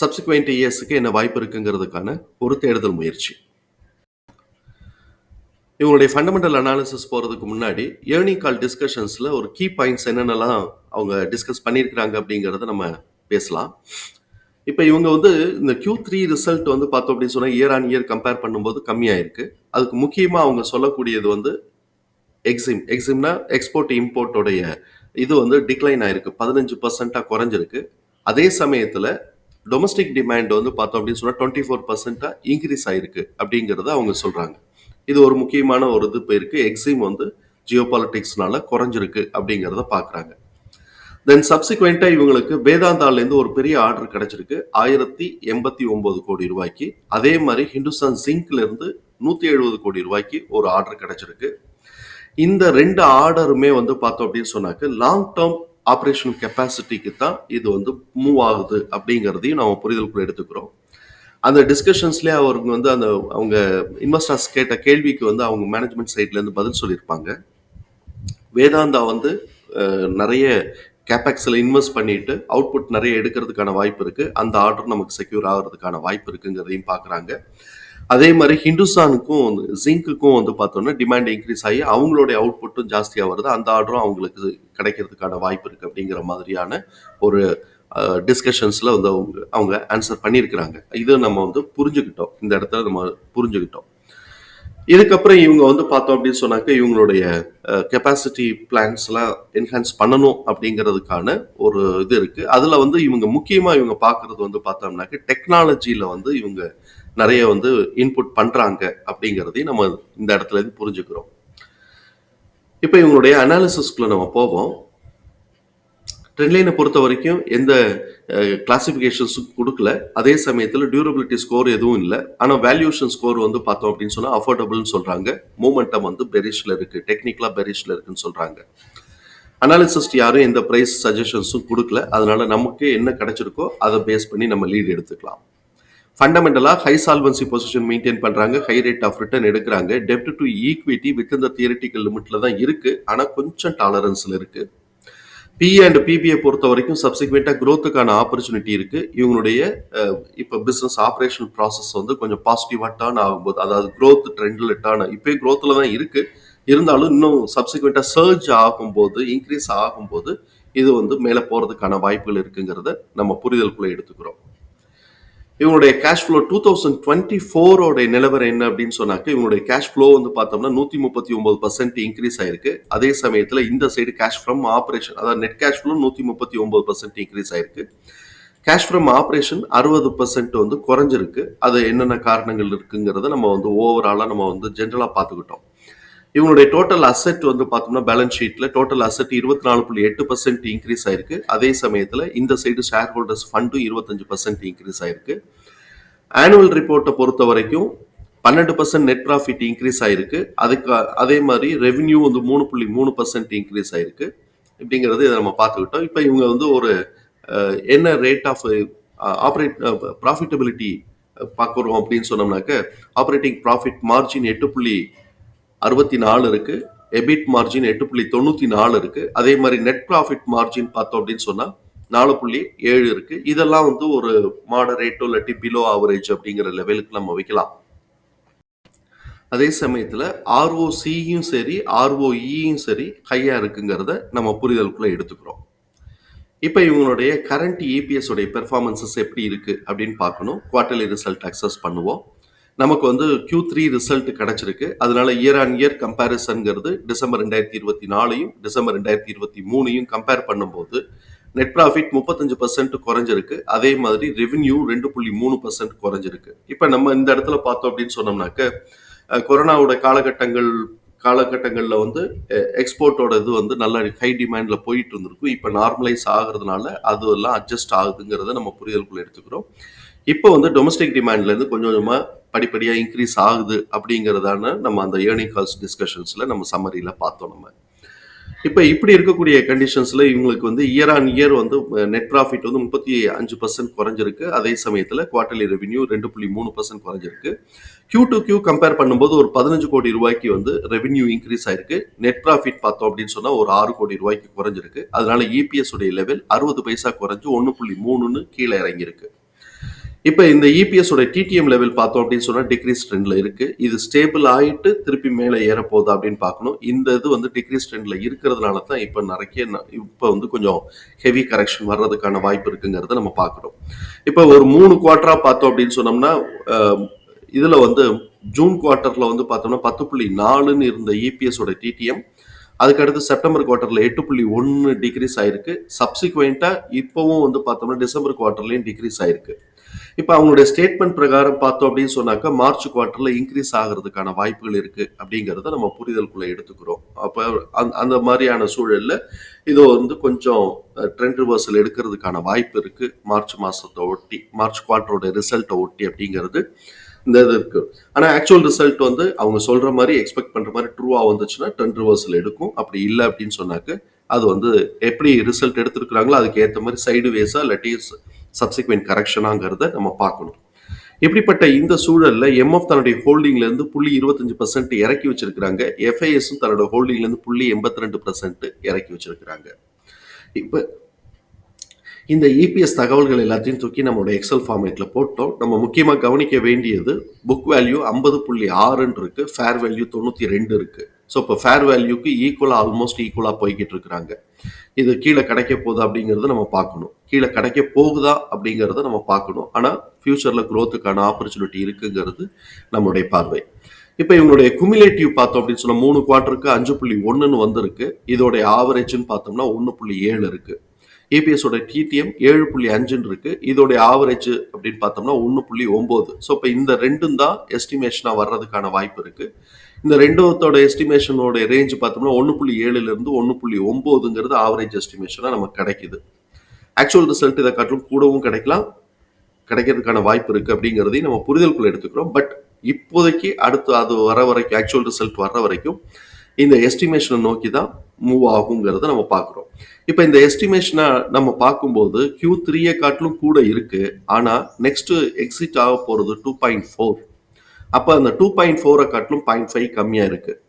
Subsequent இயர்ஸுக்கு என்ன வாய்ப்பு இருக்குங்கிறதுக்கான ஒரு தேடுதல் முயற்சி. இவங்களுடைய ஃபண்டமெண்டல் அனாலிசிஸ் போகிறதுக்கு முன்னாடி ஏர்னிங் கால் டிஸ்கஷன்ஸில் ஒரு கீ பாயிண்ட்ஸ் என்னென்னலாம் அவங்க டிஸ்கஸ் பண்ணியிருக்கிறாங்க அப்படிங்கிறத நம்ம பேசலாம். இப்போ இவங்க வந்து இந்த கியூ த்ரீ ரிசல்ட் வந்து பார்த்தோம் அப்படின்னு சொன்னால் இயர் ஆன் இயர் கம்பேர் பண்ணும்போது கம்மியாயிருக்கு. அதுக்கு முக்கியமாக அவங்க சொல்லக்கூடியது வந்து எக்ஸிம் எக்ஸிம்னா எக்ஸ்போர்ட் இம்போர்ட்டோடைய இது வந்து டிக்ளைன் ஆயிருக்கு. பதினஞ்சு பர்சன்ட்டாக குறைஞ்சிருக்கு. அதே சமயத்தில் டொமஸ்டிக் டிமாண்ட் வந்து பார்த்தோம் அப்படின்னு சொன்னால் டுவெண்ட்டி ஃபோர் பர்சன்ட்டாக இன்க்ரீஸ் ஆயிருக்கு அப்படிங்கிறத அவங்க சொல்கிறாங்க இது ஒரு முக்கியமான ஒரு இது போயிருக்கு எக்ஸிம் வந்து ஜியோ பாலிட்டிக்ஸ்னால குறைஞ்சிருக்கு அப்படிங்கிறத பார்க்குறாங்க தென் சப்சிக்வெண்ட்டாக இவங்களுக்கு வேதாந்தாலேருந்து ஒரு பெரிய ஆர்டர் கிடைச்சிருக்கு. ஆயிரத்தி எண்பத்தி ஒம்பது கோடி ரூபாய்க்கு. அதே மாதிரி ஹிந்துஸ்தான் ஜிங்க்லேருந்து நூற்றி எழுபது கோடி ரூபாய்க்கு ஒரு ஆர்டர் கிடைச்சிருக்கு. இந்த ரெண்டு ஆர்டருமே வந்து பார்த்தோம் அப்படின்னு சொன்னாக்க லாங் டேர்ம் ஆப்ரேஷன் கெப்பாசிட்டிக்கு தான் இது வந்து மூவ் ஆகுது அப்படிங்கிறதையும் நம்ம புரிதலுக்குள்ள எடுத்துக்கிறோம். அந்த டிஸ்கஷன்ஸ்லேயே அவருக்கு வந்து அந்த அவங்க இன்வெஸ்டர்ஸ் கேட்ட கேள்விக்கு வந்து அவங்க மேனேஜ்மெண்ட் சைட்லேருந்து பதில் சொல்லியிருப்பாங்க. வேதாந்தா வந்து நிறைய கேபேக்ஸில் இன்வெஸ்ட் பண்ணிட்டு அவுட்புட் நிறைய எடுக்கிறதுக்கான வாய்ப்பு இருக்குது அந்த ஆர்டர் நமக்கு செக்யூர் ஆகிறதுக்கான வாய்ப்பு இருக்குங்கிறதையும் பார்க்குறாங்க அதே மாதிரி ஹிந்துஸ்தானுக்கும் வந்து ஜிங்க்குக்கும் வந்து பார்த்தோம்னா டிமாண்ட் இன்க்ரீஸ் ஆகி அவங்களுடைய அவுட்புட்டும் ஜாஸ்தியாக வருது. அந்த ஆர்டரும் அவங்களுக்கு கிடைக்கிறதுக்கான வாய்ப்பு இருக்குது அப்படிங்கிற மாதிரியான ஒரு டிஸ்கஷன்ஸில் வந்து அவங்க அவங்க ஆன்சர் பண்ணியிருக்கிறாங்க. இதை நம்ம வந்து புரிஞ்சுக்கிட்டோம். இந்த இடத்துல நம்ம புரிஞ்சுக்கிட்டோம். இதுக்கப்புறம் இவங்க வந்து பார்த்தோம் அப்படின்னு சொன்னாக்க இவங்களுடைய கெப்பாசிட்டி பிளான்ஸ்லாம் என்ஹான்ஸ் பண்ணணும் அப்படிங்கிறதுக்கான ஒரு இது இருக்குது அதில் வந்து இவங்க முக்கியமாக இவங்க பார்க்குறது வந்து பார்த்தோம்னாக்க டெக்னாலஜியில் வந்து இவங்க நிறைய வந்து இன்புட் பண்ணுறாங்க அப்படிங்கிறதையும் நம்ம இந்த இடத்துல இருந்து புரிஞ்சுக்கிறோம். இப்போ இவங்களுடைய அனாலிசிஸ்க்குள்ள நம்ம போவோம். ட்ரெண்ட்லைனை பொறுத்த வரைக்கும் எந்த கிளாசிஃபிகேஷன்ஸும் கொடுக்கல. அதே சமயத்தில் டியூரபிலிட்டி ஸ்கோர் எதுவும் இல்லை. ஆனால் வேல்யூஷன் ஸ்கோர் வந்து பார்த்தோம் அப்படின்னு சொன்னால் அஃபோர்டபுள்னு சொல்கிறாங்க மூமெண்டம் வந்து பெரிஷில் இருக்குது டெக்னிக்கலாக பெரிஷில் இருக்குன்னு சொல்கிறாங்க அனாலிசிஸ்ட் யாரும் எந்த ப்ரைஸ் சஜஷன்ஸும் கொடுக்கல. அதனால நமக்கு என்ன கிடைச்சிருக்கோ அதை பேஸ் பண்ணி நம்ம லீட் எடுத்துக்கலாம். ஃபண்டமெண்டலாக ஹை சால்வன்சி பொசிஷன் மெயின்டைன் பண்ணுறாங்க ஹை ரேட் ஆஃப் ரிட்டர்ன் எடுக்கிறாங்க. டெப்ட் டு ஈக்விட்டி வித் இந்த தியரிட்டிக்கல் லிமிட்டில் தான் இருக்குது ஆனால் கொஞ்சம் டாலரன்ஸில் இருக்குது பிஏ அண்ட் பிபிஐ பொறுத்த வரைக்கும் சப்சிக்வெண்ட்டாக க்ரோத்துக்கான ஆப்பர்ச்சுனிட்டி இருக்குது இவங்களுடைய இப்போ பிஸ்னஸ் ஆப்ரேஷன் ப்ராசஸ் வந்து கொஞ்சம் பாசிட்டிவாக டேர்ன் ஆகும்போது அதாவது க்ரோத் ட்ரெண்டில் டேர்ன் இப்போயே க்ரோத்தில் தான் இருக்குது இருந்தாலும் இன்னும் சப்சிக்வெண்ட்டாக சர்ஜ் ஆகும்போது இன்க்ரீஸ் ஆகும்போது இது வந்து மேலே போகிறதுக்கான வாய்ப்புகள் இருக்குங்கிறத நம்ம புரிதலுக்குள்ளே எடுத்துக்கிறோம். இவங்களுடைய cash flow two thousand twenty ஃபோரோட நிலவரம் என்ன அப்படின்னு சொன்னாக்க இவங்களுடைய கேஷ் ஃப்ளோ வந்து பார்த்தோம்னா நூற்றி முப்பத்தி ஒன்பது பர்சன்ட் இன்க்ரீஸ் ஆயிருக்கு. அதே சமயத்தில் இந்த சைடு கேஷ் ஃப்ரம் ஆப்ரேஷன் அதாவது நெட் கேஷ் ஃப்ளோ நூற்றி முப்பத்தி ஒன்பது பர்சன்ட் இன்க்ரீஸ் ஆயிருக்கு. கேஷ் ஃப்ரம் ஆப்ரேஷன் அறுபது பர்சன்ட் வந்து குறைஞ்சிருக்கு. அது என்னென்ன காரணங்கள் இருக்குங்கிறத நம்ம வந்து ஓவராலாக நம்ம வந்து ஜென்ரலாக பார்த்துக்கிட்டோம். இவங்களுடைய டோட்டல் அசெட் வந்து பார்த்தோம்னா பேலன்ஸ் ஷீட்ல டோட்டல் அசெட் இருபத்தி நாலு புள்ளி எட்டு பர்சன்ட் இன்க்ரீஸ் ஆயிருக்கு. அதே சமயத்தில் இந்த சைடு ஷேர் ஹோல்டர்ஸ் ஃபண்டும் இருபத்தஞ்சு பர்சன்ட் இன்க்ரீஸ் ஆயிருக்கு. ஆனுவல் ரிப்போர்ட்டை பொறுத்த வரைக்கும் பன்னெண்டு பர்சன்ட் நெட் ப்ராஃபிட் இன்க்ரீஸ் ஆயிருக்கு. அதுக்கு அதே மாதிரி ரெவென்யூ வந்து மூணு புள்ளி மூணு பர்சன்ட் இன்க்ரீஸ் ஆயிருக்கு. இப்படிங்கிறது இதை நம்ம பார்த்துக்கிட்டோம். இப்போ இவங்க வந்து ஒரு என்ன ரேட் ஆஃப் ஆப்ரேட் ப்ராஃபிட்டபிலிட்டி பார்க்குறோம் அப்படின்னு சொன்னோம்னாக்க ஆப்ரேட்டிங் ப்ராஃபிட் மார்ஜின் எட்டு புள்ளி அறுபத்தி நாலு இருக்கு. எபிட் மார்ஜின் எட்டு புள்ளி தொண்ணூத்தி நாலு இருக்கு. அதே மாதிரி நெட் ப்ராஃபிட் மார்ஜின் பார்த்தோம் அப்படின்னு சொன்னா நாலு புள்ளி ஏழு இருக்கு. இதெல்லாம் வந்து ஒரு மாடரேட்டோ இல்லாட்டி பிலோ ஆவரேஜ் அப்படிங்கிற லெவலுக்கு நம்ம வைக்கலாம். அதே சமயத்தில் ஆர்ஓசியும் சரி ஆர்ஓஇயும் சரி ஹையாக இருக்குங்கிறத நம்ம புரிதலுக்குள்ளே எடுத்துக்கிறோம். இப்போ இவங்களுடைய கரண்ட் இபிஎஸ் உடைய பெர்ஃபார்மன்சஸ் எப்படி இருக்குது அப்படின்னு பார்க்கணும். குவார்டர்லி ரிசல்ட் அக்சஸ் பண்ணுவோம். நமக்கு வந்து கியூ த்ரீ ரிசல்ட் கிடைச்சிருக்கு. அதனால இயர் ஆன் இயர் கம்பேரிசன்ங்கிறது டிசம்பர் ரெண்டாயிரத்தி இருபத்தி நாலையும் டிசம்பர் ரெண்டாயிரத்தி இருபத்தி மூணையும் கம்பேர் பண்ணும்போது நெட் ப்ராஃபிட் முப்பத்தஞ்சு பர்சன்ட் குறைஞ்சிருக்கு. அதே மாதிரி ரெவென்யூ ரெண்டு புள்ளி மூணு பர்சன்ட் குறைஞ்சிருக்கு. இப்போ நம்ம இந்த இடத்துல பார்த்தோம் அப்படின்னு சொன்னோம்னாக்க கொரோனாவோட காலகட்டங்கள் காலகட்டங்களில் வந்து எக்ஸ்போர்ட்டோட இது வந்து நல்ல ஹை டிமாண்டில் போயிட்டு இருந்திருக்கும். இப்போ நார்மலைஸ் ஆகுறதுனால அது எல்லாம் அட்ஜஸ்ட் ஆகுதுங்கிறத நம்ம புரிதலுக்குள்ள எடுத்துக்கிறோம். இப்போ வந்து டொமஸ்டிக் டிமாண்ட்லேருந்து கொஞ்சம் கொஞ்சமாக படிப்படியாக இன்க்ரீஸ் ஆகுது அப்படிங்கிறதான நம்ம அந்த ஏர்னிங் கால்ஸ் டிஸ்கஷன்ஸில் நம்ம சம்மரியில் பார்த்தோம் நம்ம. இப்போ இப்படி இருக்கக்கூடிய கண்டிஷன்ஸில் இவங்களுக்கு வந்து இயர் ஆன் இயர் வந்து நெட் ப்ராஃபிட் வந்து முப்பத்தி அஞ்சு பர்சன்ட் குறைஞ்சிருக்கு. அதே சமயத்தில் குவார்டர்லி ரெவென்யூ ரெண்டு புள்ளி மூணு பர்சன்ட் குறைஞ்சிருக்கு. கியூ டு கியூ கம்பேர் பண்ணும்போது ஒரு பதினஞ்சு கோடி ரூபாய்க்கு வந்து ரெவென்யூ இன்க்ரீஸ் ஆயிருக்கு. நெட் ப்ராஃபிட் பார்த்தோம் அப்படின்னு சொன்னால் ஒரு ஆறு கோடி ரூபாய்க்கு குறைஞ்சிருக்கு. அதனால இபிஎஸ் உடைய லெவல் அறுபது பைசா குறைஞ்சு ஒன்று புள்ளி மூணுன்னு கீழே இறங்கியிருக்கு. இப்போ இந்த இபிஎஸ் உடைய டிடிஎம் லெவல் பார்த்தோம் அப்படின்னு சொன்னா டிக்ரீஸ் ட்ரெண்ட்ல இருக்கு. இது ஸ்டேபிள் ஆயிட்டு திருப்பி மேலே ஏற போகுதா அப்படின்னு பார்க்கணும். இந்த இது வந்து டிக்ரீஸ் ட்ரெண்ட்ல இருக்கிறதுனால தான் இப்போ நிறைய இப்போ வந்து கொஞ்சம் ஹெவி கரெக்ஷன் வர்றதுக்கான வாய்ப்பு இருக்குங்கிறத நம்ம பார்க்குறோம் இப்போ ஒரு மூணு குவார்டரா பார்த்தோம் அப்படின்னு சொன்னோம்னா இதில் இதுல வந்து ஜூன் குவார்ட்டர்ல வந்து பார்த்தோம்னா பத்து புள்ளி நாலுன்னு இருந்த இபிஎஸ் ஓட டிடிஎம் அதுக்கடுத்து செப்டம்பர் குவார்ட்டர்ல எட்டு புள்ளி ஒன்று டிக்ரீஸ் ஆயிருக்கு. சப்சிக்வெண்டா இப்போவும் வந்து பார்த்தோம்னா டிசம்பர் குவார்ட்டர்லயும் டிக்ரீஸ் ஆயிருக்கு. இப்போ அவங்களுடைய ஸ்டேட்மெண்ட் பிரகாரம் பார்த்தோம் அப்படின்னு சொன்னாக்கா மார்ச் குவார்ட்டர்ல இன்க்ரீஸ் ஆகிறதுக்கான வாய்ப்புகள் இருக்கு அப்படிங்கிறத நம்ம புரிதலுக்குள்ள எடுத்துக்கிறோம். அப்போ அந்த- அந்த மாதிரியான சூழல்ல இது வந்து கொஞ்சம் ட்ரெண்ட் ரிவர்சல் எடுக்கிறதுக்கான வாய்ப்பு இருக்கு. மார்ச் மாசத்தை ஒட்டி மார்ச் குவார்ட்டரோட ரிசல்ட்டை ஒட்டி அப்படிங்கிறது இந்த இது இருக்கு. ஆனா ஆக்சுவல் ரிசல்ட் வந்து அவங்க சொல்ற மாதிரி எக்ஸ்பெக்ட் பண்ற மாதிரி ட்ரூவா வந்துச்சுன்னா ட்ரெண்ட் ரிவர்சல் எடுக்கும். அப்படி இல்லை அப்படின்னு சொன்னாக்க அது வந்து எப்படி ரிசல்ட் எடுத்திருக்கிறாங்களோ அதுக்கு ஏற்ற மாதிரி சைடு வேஸா இல்லாட்டி சப்சிக்வெண்ட் கரெக்ஷனாங்கிறத நம்ம பார்க்கணும். இப்படிப்பட்ட இந்த சூழலில் எம்எஃப் தன்னுடைய ஹோல்டிங்ல இருந்து புள்ளி இருபத்தஞ்சு பர்சன்ட் இறக்கி வச்சிருக்கிறாங்க. எஃப்ஐஎஸும் தன்னோட ஹோல்டிங்ல இருந்து புள்ளி எண்பத்தி ரெண்டு பர்சன்ட் இறக்கி வச்சிருக்கிறாங்க. இப்போ இந்த இபிஎஸ் தகவல்கள் எல்லாத்தையும் தூக்கி நம்மளோட எக்ஸல் ஃபார்மேட்டில் போட்டோம். நம்ம முக்கியமாக கவனிக்க வேண்டியது புக் வேல்யூ ஐம்பது புள்ளி ஆறுன்னு இருக்கு ஃபேர் வேல்யூ தொண்ணூற்றி ரெண்டு இருக்கு. ஸோ இப்போ ஃபேர் வேல்யூக்கு ஈக்குவலாக ஆல்மோஸ்ட் ஈக்குவலாக போய்கிட்டு இருக்கிறாங்க. இது கீழே கிடைக்க போகுதா அப்படிங்கிறத நம்ம பார்க்கணும். கீழே கிடைக்க போகுதா அப்படிங்கிறத நம்ம பார்க்கணும். ஆனால் ஃப்யூச்சரில் க்ரோத்துக்கான ஆப்பர்ச்சுனிட்டி இருக்குங்கிறது நம்மளுடைய பார்வை. இப்போ இவங்களுடைய குமுலேட்டிவ் பார்த்தோம் அப்படின்னு சொன்னால் மூணு குவார்ட்டருக்கு அஞ்சு புள்ளி ஒன்றுன்னு வந்திருக்கு. இதோடைய ஆவரேஜ்னு பார்த்தோம்னா ஒன்று புள்ளி ஏழு இருக்குது ஏபிஎஸோட டிடிஎம் ஏழு புள்ளி அஞ்சுன்னு இருக்குது இதோடைய ஆவரேஜ் அப்படின்னு பார்த்தோம்னா ஒன்று புள்ளி ஒம்பது. ஸோ இப்போ இந்த ரெண்டும் தான் எஸ்டிமேஷனாக வர்றதுக்கான வாய்ப்பு இருக்குது இந்த ரெண்டுத்தோட எஸ்டிமேஷனோட ரேஞ்ச் பார்த்தோம்னா ஒன்று புள்ளி ஏழுலேருந்து ஒன்று புள்ளி ஒம்போதுங்கிறது ஆவரேஜ் எஸ்டிமேஷனாக நமக்கு கிடைக்குது. ஆக்சுவல் ரிசல்ட் இதை காட்டிலும் கூடவும் கிடைக்கலாம். கிடைக்கிறதுக்கான வாய்ப்பு இருக்குது அப்படிங்கிறதையும் நம்ம புரிதலுக்குள்ள எடுத்துக்கிறோம். பட் இப்போதைக்கு அடுத்து அது வர வரைக்கும் ஆக்சுவல் ரிசல்ட் வர்ற வரைக்கும் இந்த எஸ்டிமேஷனை நோக்கி தான் மூவ் ஆகுங்கிறத நம்ம பார்க்குறோம். இப்போ இந்த எஸ்டிமேஷனை நம்ம பார்க்கும்போது கியூ த்ரீயை காட்டிலும் கூட இருக்குது ஆனால் நெக்ஸ்ட்டு எக்ஸிட் ஆக போகிறது டூ பாயிண்ட் ஃபோர் அப்போ அந்த டூ பாயிண்ட் ஃபோரை காட்டிலும் பாயிண்ட் ஃபைவ் கம்மியாக இருக்குது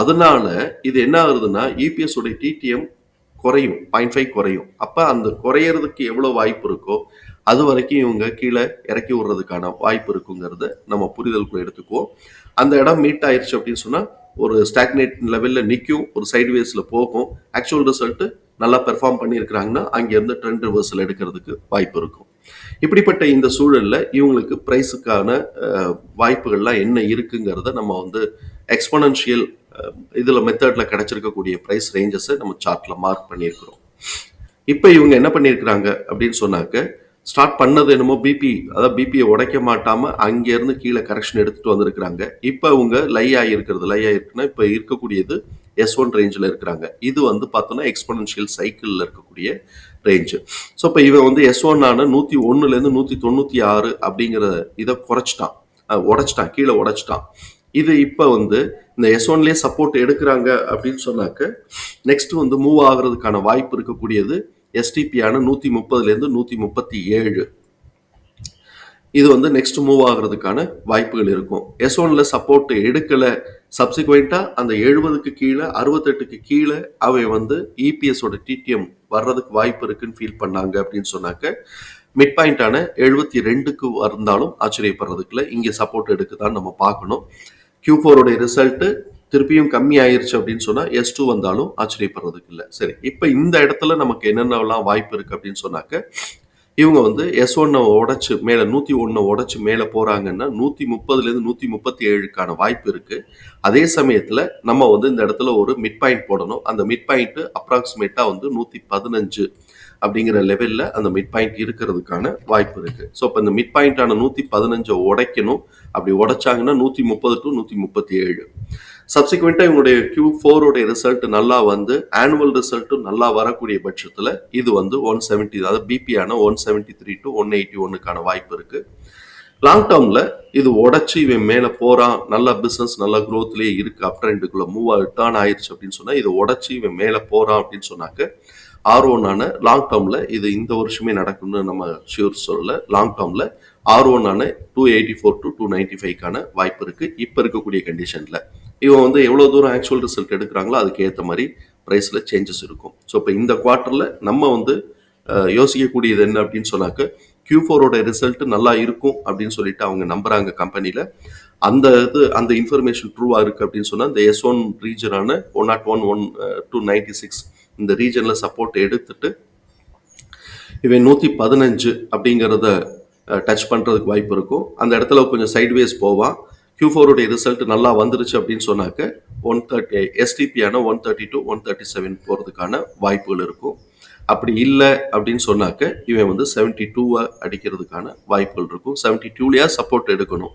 அதனால இது என்ன ஆகுதுன்னா இபிஎஸ் உடைய டிடிஎம் குறையும் பாயிண்ட் ஃபைவ் குறையும். அப்போ அந்த குறையிறதுக்கு எவ்வளோ வாய்ப்பு இருக்கோ அது வரைக்கும் இவங்க கீழே இறக்கி விடுறதுக்கான வாய்ப்பு இருக்குங்கிறத நம்ம புரிதலுக்குள்ள எடுத்துக்குவோம். அந்த இடம் மீட் ஆயிடுச்சு அப்படின்னு சொன்னால் ஒரு ஸ்டாக்னேட் லெவலில் நிற்கும் ஒரு சைட்வேஸில் போகும். ஆக்சுவல் ரிசல்ட்டு நல்லா பெர்ஃபார்ம் பண்ணியிருக்கிறாங்கன்னா அங்கேருந்து ட்ரெண்ட் ரிவர்ஸில் எடுக்கிறதுக்கு வாய்ப்பு இருக்கும். இப்படிப்பட்ட இந்த சூழல்ல இவங்களுக்கு ப்ரைஸுக்கான வாய்ப்புகள்லாம் என்ன இருக்குங்கிறத நம்ம வந்து எக்ஸ்பனன்ஷியல் இதுல மெத்தடில் கிடைச்சிருக்கக்கூடிய ப்ரைஸ் ரேஞ்சஸை நம்ம சார்ட்டில் மார்க் பண்ணியிருக்கிறோம். இப்போ இவங்க என்ன பண்ணியிருக்கிறாங்க அப்படின்னு சொன்னாக்க ஸ்டார்ட் பண்ணது என்னமோ பிபி அதாவது பிபியை உடைக்க மாட்டாம அங்கேருந்து கீழே கரெக்ஷன் எடுத்துட்டு வந்திருக்கிறாங்க. இப்போ அவங்க லை ஆகிருக்கிறது லை ஆகிருக்குன்னா இப்போ இருக்கக்கூடியது எஸ் ஒன் ரேஞ்சில் இருக்கிறாங்க. இது வந்து பார்த்தோன்னா எக்ஸ்பனன்ஷியல் சைக்கிளில் இருக்கக்கூடிய ரேஞ்சு ஸோ இப்போ இவன் வந்து எஸ் ஒன் ஆன நூற்றி ஒன்றுலேருந்து நூற்றி தொண்ணூற்றி ஆறு அப்படிங்கிற இதை குறைச்சிட்டான். உடைச்சிட்டான். கீழே உடைச்சிட்டான். இது இப்போ வந்து இந்த எஸ் ஒன்லேயே சப்போர்ட் எடுக்கிறாங்க அப்படின்னு சொன்னாக்க நெக்ஸ்ட் வந்து மூவ் ஆகுறதுக்கான வாய்ப்பு இருக்கக்கூடியது எஸ்டிபியான நூற்றி முப்பதுலேருந்து நூற்றி முப்பத்தி ஏழு. இது வந்து நெக்ஸ்ட் மூவ் ஆகுறதுக்கான வாய்ப்புகள் இருக்கும். எஸ் ஒன்ல சப்போர்ட் எடுக்கலை. சப்சிக்வெண்ட்டாக அந்த எழுபதுக்கு கீழே அறுபத்தெட்டுக்கு கீழே அவை வந்து இபிஎஸோட டிடிஎம் வர்றதுக்கு வாய்ப்பு இருக்குன்னு ஃபீல் பண்ணாங்க அப்படின்னு சொன்னாக்க மிட் பாயிண்டான எழுபத்தி ரெண்டுக்கு வந்தாலும் ஆச்சரியப்படுறதுக்குல இங்கே சப்போர்ட் எடுக்குதான்னு நம்ம பார்க்கணும். கியூ ஃபோருடைய ரிசல்ட்டு திருப்பியும் கம்மி ஆயிருச்சு அப்படின்னு சொன்னால் எஸ் டூ வந்தாலும் ஆச்சரியப்படுறதுக்கு இல்லை சரி இப்போ இந்த இடத்துல நமக்கு என்னென்னலாம் வாய்ப்பு இருக்குது அப்படின்னு சொன்னாக்க இவங்க வந்து எஸ் ஒன்னை உடச்சு மேலே நூற்றி ஒன்றை உடச்சு மேலே போகிறாங்கன்னா நூற்றி முப்பதுலேருந்து நூற்றி முப்பத்தி ஏழுக்கான வாய்ப்பு இருக்கு. அதே சமயத்தில் நம்ம வந்து இந்த இடத்துல ஒரு மிட் பாயிண்ட் போடணும். அந்த மிட் பாயிண்ட்டு அப்ராக்சிமேட்டாக வந்து நூற்றி பதினஞ்சு. அப்படிங்கிற லெவலில் அந்த மிட் பாயிண்ட் இருக்கிறதுக்கான வாய்ப்பு இருக்கு. ஸோ இப்போ இந்த மிட் பாயிண்டான நூற்றி பதினஞ்சை உடைக்கணும். அப்படி உடைச்சாங்கன்னா நூற்றி முப்பது டு நூற்றி முப்பத்தி ஏழு சப்சிக்வெண்ட்டாக இவங்களுடைய கியூ ஃபோருடைய ரிசல்ட் நல்லா வந்து ஆனுவல் ரிசல்ட்டும் நல்லா வரக்கூடிய பட்சத்தில் இது வந்து ஒன் செவன்ட்டி அதாவது பிபியான one seventy three to one eighty ஒன்னுக்கான வாய்ப்பு இருக்கு. லாங் டேர்மில் இது உடச்சி இவன் மேலே போகிறான் நல்ல பிஸ்னஸ் நல்ல க்ரோத்லேயே இருக்குது அப் ட்ரெண்டுக்குள்ள மூவ் டேர்ன் ஆயிடுச்சு அப்படின்னு சொன்னால் இது உடச்சி இவன் மேலே போகிறான் அப்படின்னு சொன்னாக்க ஆர் ஒன்னான லாங் டேர்மில் இது இந்த வருஷமே நடக்கும்னு நம்ம ஷியூர் சொல்லல. லாங் டேர்மில் R ஒன்னான two eighty four to two ninety ஃபைவ்க்கான வாய்ப்பு இருக்கு. இப்போ இருக்கக்கூடிய கண்டிஷனில் இவன் வந்து எவ்வளோ தூரம் ஆக்சுவல் ரிசல்ட் எடுக்கிறாங்களோ அதுக்கு ஏற்ற மாதிரி ப்ரைஸில் சேஞ்சஸ் இருக்கும். ஸோ இப்போ இந்த குவார்ட்டரில் நம்ம வந்து யோசிக்கக்கூடியது என்ன அப்படின்னு சொன்னாக்க கியூ ஃபோரோட ரிசல்ட் நல்லா இருக்கும் அப்படின்னு சொல்லிட்டு அவங்க நம்புறாங்க கம்பெனியில் அந்த இது அந்த இன்ஃபர்மேஷன் ட்ரூவாக இருக்குது அப்படின்னு சொன்னால் இந்த S one ரீஜனான one naught one one two ninety six இந்த ரீஜனில் சப்போர்ட் எடுத்துட்டு இவன் நூற்றி பதினஞ்சு அப்படிங்கிறத டச் பண்ணுறதுக்கு வாய்ப்பு இருக்கும். அந்த இடத்துல கொஞ்சம் சைட்வேஸ் போவான் கியூ ஃபோருடைய ரிசல்ட் நல்லா வந்துருச்சு அப்படின்னு சொன்னாக்க one thirty எஸ்டிபியான one thirty to one thirty seven போகிறதுக்கான வாய்ப்புகள் இருக்கும். அப்படி இல்லை அப்படின்னு சொன்னாக்க இவன் வந்து செவன்ட்டி டூவை அடிக்கிறதுக்கான வாய்ப்புகள் இருக்கும். செவன்ட்டி டூலையாக சப்போர்ட் எடுக்கணும்.